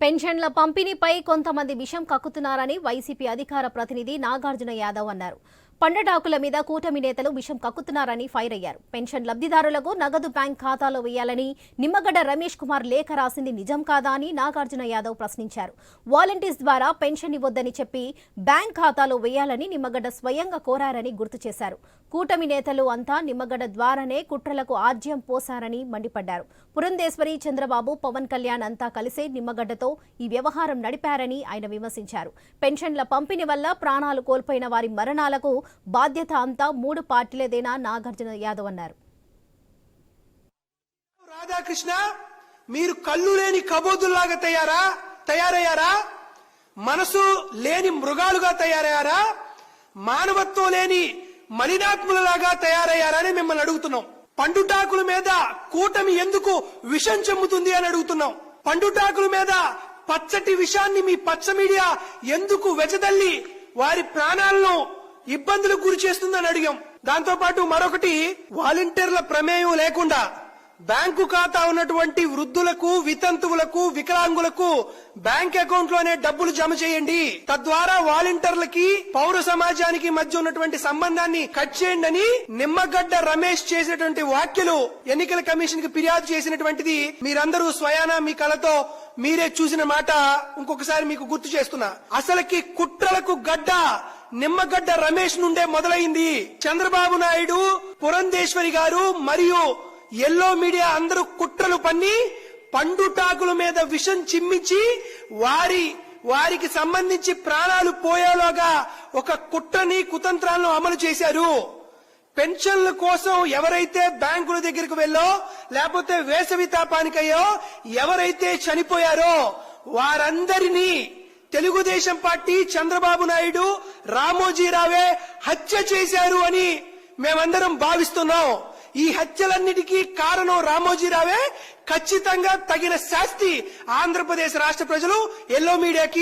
పెన్షన్ల పంపిణీపై కొంతమంది విషం కక్కుతున్నారని వైసీపీ అధికార ప్రతినిధి నాగార్జున యాదవ్ అన్నారు. పండటాకుల మీద కూటమి నేతలు విషం కక్కుతున్నారని ఫైర్ అయ్యారు పెన్షన్ లబ్ధిదారులకు నగదు బ్యాంక్ ఖాతాలో వేయాలని నిమ్మగడ్డ రమేష్ కుమార్ లేఖ రాసింది నిజం కాదా అని నాగార్జున యాదవ్ ప్రశ్నించారు. వాలంటీర్స్ ద్వారా పెన్షన్ ఇవ్వొద్దని చెప్పి బ్యాంక్ ఖాతాలో వేయాలని నిమ్మగడ్డ స్వయంగా కోరారని గుర్తు చేశారు. కూటమి నేతలు అంతా నిమ్మగడ్డ ద్వారానే కుట్రలకు ఆజ్యం పోశారని మండిపడ్డారు. పురంధేశ్వరి చంద్రబాబు పవన్ కళ్యాణ్ అంతా కలిసే నిమ్మగడ్డతో ఈ వ్యవహారం నడిపారని ఆయన విమర్శించారు. పెన్షన్ల పంపిణీ వల్ల ప్రాణాలు కోల్పోయిన వారి మరణాలకు బాధ్యత అంతా మూడు పార్టీలదేనా నాగార్జున యాదవ్ అన్నారు. రాధాకృష్ణ మీరు కళ్ళు లేని కబోదుల్లాగా తయారా తయారయ్యారా? మనసు లేని మృగాలుగా తయారయ్యారా? మానవత్వం లేని మలినాత్ములలాగా తయారయ్యారా అని మిమ్మల్ని అడుగుతున్నాం. పండుటాకుల మీద కూటమి ఎందుకు విషం చెమ్ముతుంది అని అడుగుతున్నాం. పండుటాకుల మీద పచ్చటి విషాన్ని మీ పచ్చ మీడియా ఎందుకు వెచదల్లి వారి ప్రాణాలను ఇబ్బందులకు గురి చేస్తుందని అడిగాం. దాంతో పాటు మరొకటి వాలంటీర్ల ప్రమేయం లేకుండా బ్యాంకు ఖాతా ఉన్నటువంటి వృద్ధులకు వితంతువులకు వికలాంగులకు బ్యాంక్ అకౌంట్లోనే డబ్బులు జమ చేయండి. తద్వారా వాలంటీర్లకి పౌర సమాజానికి మధ్య ఉన్నటువంటి సంబంధాన్ని కట్ చేయండి అని నిమ్మగడ్డ రమేష్ చేసినటువంటి వ్యాఖ్యలు ఎన్నికల కమిషన్కి ఫిర్యాదు చేసినటువంటిది మీరందరూ స్వయాన మీ కళతో మీరే చూసిన మాట. ఇంకొకసారి మీకు గుర్తు చేస్తున్నా. అసలుకి కుట్రలకు గడ్డ నిమ్మగడ్డ రమేష్ నుండే మొదలైంది. చంద్రబాబు నాయుడు పురంధేశ్వరి గారు మరియు ఎల్లో మీడియా అందరూ కుట్రలు పన్ని పండుటాకుల మీద విషం చిమ్మించి వారి వారికి సంబంధించి ప్రాణాలు పోయేలోగా ఒక కుట్రని కుతంత్రాలను అమలు చేశారు. పెన్షన్ల కోసం ఎవరైతే బ్యాంకుల దగ్గరికి వెళ్ళో లేకపోతే వేసవి తాపానికయ్యో ఎవరైతే చనిపోయారో వారందరినీ తెలుగుదేశం పార్టీ చంద్రబాబు నాయుడు రామోజీరావే హత్య చేశారు అని మేమందరం భావిస్తున్నాం. ఈ హత్యలన్నిటికీ కారణం రామోజీరావే. ఖచ్చితంగా తగిన శాస్తి ఆంధ్రప్రదేశ్ రాష్ట్ర ప్రజలు ఎల్లో మీడియాకి